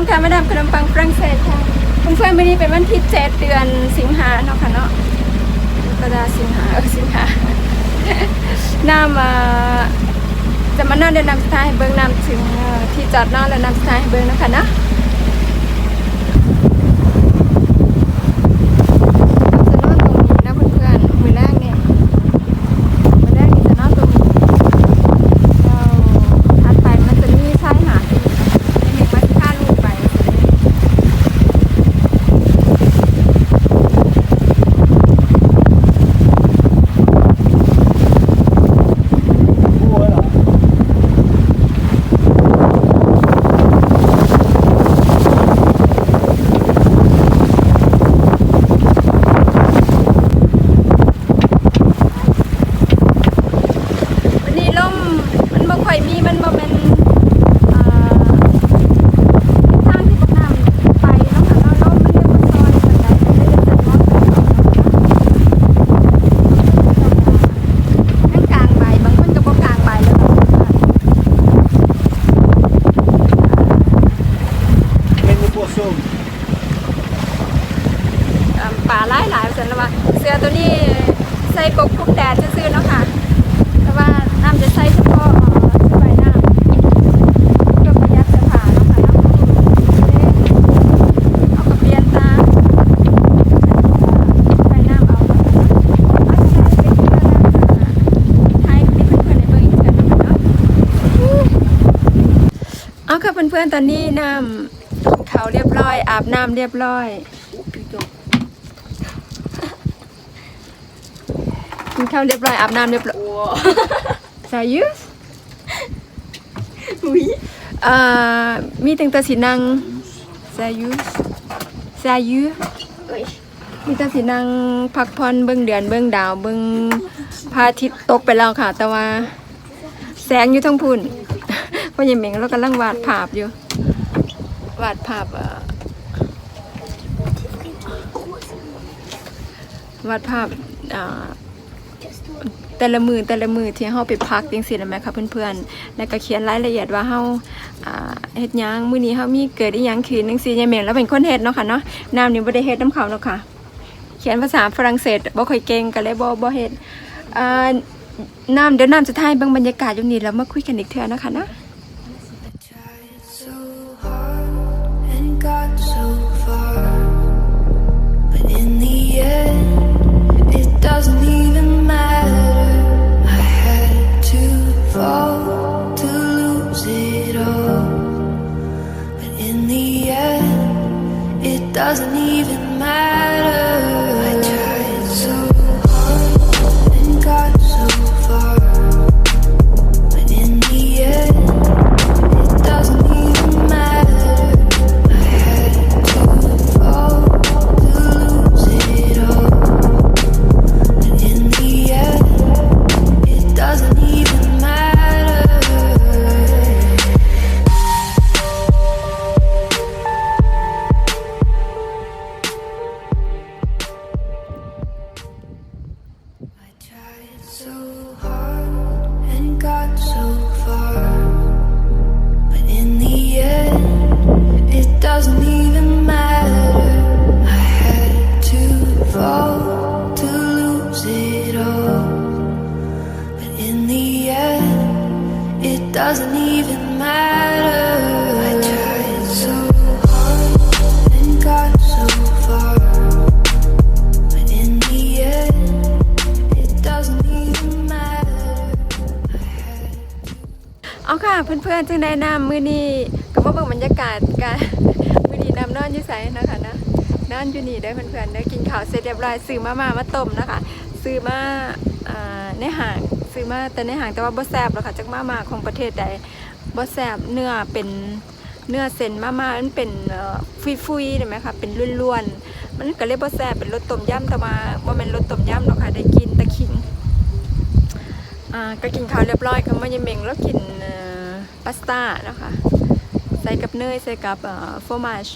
มค่ะมาดามขนมปังฝรั่งเศสค่ะเพื่อนวันนี้เป็นวันที่เจ็ดเดือนสิงหาเนาะค่ะเนาะกระดาสิงหาเออสิงหาน้ามาจะมานั่งเดินนำสไตล์เบิ้งนำถึงที่จอดนอนและนำสไตล์เบิ้งนะคะเนาะเราจะนอนตรงนี้นะเพื่อนๆมือแรกเนี่ยมือแรกนี่จะนอนตรงนี้ เราถัดไปมันจะมีชายหาดอยู่ในเห็นมันพาลูกไปวันนี้ลมมันบ่ค่อยมีมันบ่แม่นอ่าทางที่พวกน้ำไปเนาะค่ะเนาะลมมันยังบ่ซอยปานใดก็เลยจะนอนไปเนาะทั้งกลางใบบางคนก็บ่กลางใบแล้วค่ะ Men det får som อ่าป่าหลายหลายๆสันแล้วว่า เสื้อตัวนี้ใส่ปกคลุมแดดซื่อๆเนาะค่ะ แต่ว่าน้ำจะใส่เฉพาะเอ่อชุดว่ายน้ำเพื่อประหยัดเสื้อผ้าเนาะค่ะเนาะเอากระเปียนตามชุดว่น้ำเอาเอาใส่เป็นเพื่อนๆให้เพื่อนๆในเบอร์อีกเทื่อนึงเนาะเอาค่ะเพื่อนๆตอนนี้น้ำเขาเรียบร้อย อาบน้ำเรียบร้อย กินข้าวเรียบร้อยอาบน้ำเรียบร้อย Serious Oui. อ่ามีตั้งแต่สินัง Serious Serious Oui. มีแต่สินังพักผ่อนเบิ่งเดือนเบิ่งดาวเบิ่งพระอาทิตย์ตกไปแล้วค่ะ แต่ว่าแสงอยู่ทั้งพุ่นเพราะยังเหม่งเรากำลังวาดภาพอยู่ วาดภาพเอ่อวาดภาพอ่า แต่ละมือแต่ละมือที่เฮาไปพักจังซี่นะแม่ค่ะเพื่อนๆ แล้วก็เขียนรายละเอียดว่าเฮาอ่าเฮ็ดหยังมื้อนี้เฮามีเกิดอีหยังขึ้นจังซี่ยายแม่งแล้วเป็นคนเฮ็ดเนาะค่ะเนาะน้ำนี่บ่ได้เฮ็ดนํเขาเนาะค่ะ เขียนภาษาฝรั่งเศสบ่ค่อยเก่งก็เลยบ่บ่เฮ็ดอ่าน้ำเดี๋ยวน้ำจะถ่ายเบางบรรยากาศอยู่นี่แล้วมาคุยกันอีกเทื่อนะคะนะ I tried so doesn't need จึงได้นำมือนี้ก็มาเบิ่งบรรยากาศกันมือนี้นำนอนอยู่ไสนะคะนะนอนอยู่นี่ได้เพื่อนๆได้กินข้าวเสร็จเรียบร้อยซื้อมามามาต้มนะคะ ซื้อมาอ่าในห้างซื้อมาแต่ในห้างแต่ว่าบ่แซ่บหรอกค่ะจากมามาของประเทศใดบ่แซ่บเนื้อเป็นเนื้อเส้นมามามันเป็นฟุยๆได้ไหมคะเป็นล้วนๆมันก็เลยบ่แซ่บเป็นรสต้มยำแต่ว่าบ่แม่นรสต้มยำหรอกค่ะได้กินต่ขิงอ่าก็กินข้าวเรียบร้อยค่ะมันยังเมงแล้วกิน พาสต้านะคะ ใส่กับเนยใส่กับโฟมาช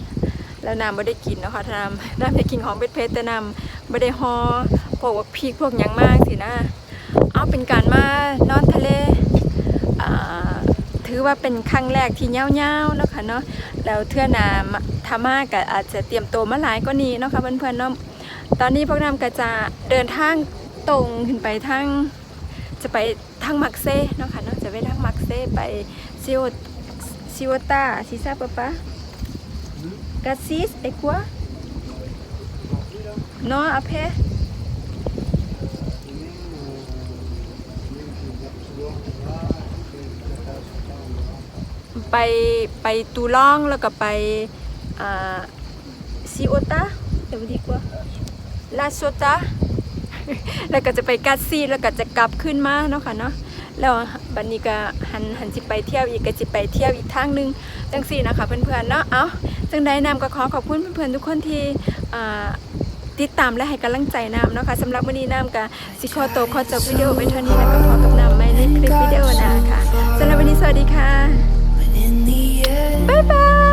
แล้วน้ำไม่ได้กินนะคะน้ำน้ำได้กินของเผ็ดๆแต่น้ำไม่ได้ฮอพวกว่าพริกพวกยังมากสินะ เอาเป็นการมานอนทะเลถือว่าเป็นครั้งแรกที่เงาวๆเนะคะเนาะแล้วเทื่อหนาทามาก็อาจจะเตรียมตัวมาหลายก็นี้นะคะเพื่อนๆเนาะตอนนี้พวกน้ำก็จะเดินทางตรงขึ้นไปทางจะไปทางมักเซ่เนาะค่ะเนาะจะไปทางมักเซ่ไป ซิโอซิโอตาซิซาปะปะกาซิสเอกัวเนะอาเพไปไปตูล่องแล้วก็ไปซิโอตาเดี๋ยวดีกว่าลาโซตาแล้วก็จะไปกัดซีแล้วก็จะกลับขึ้นมาเนาะค่ะเนาะ แล้วบัดนี้ก็หันหันสิไปเที่ยวอีกก็สิไปเที่ยวอีกทางหนึงจังซี่นะคะเพื่อนๆเนาะเอาจังใดนำก็ขอขอบคุณเพื่อนๆทุกคนที่อ่าติดตามและให้กำลังใจนำเนาะค่ะสำหรับวันนี้นำก็สิขอตัวขอจบวิดีโอไว้เท่านี้แล้วก็พอกับนำไม่ในคลิปวิดีโอหน้าค่ะสำหรับวันนี้สวัสดีค่ะ But in the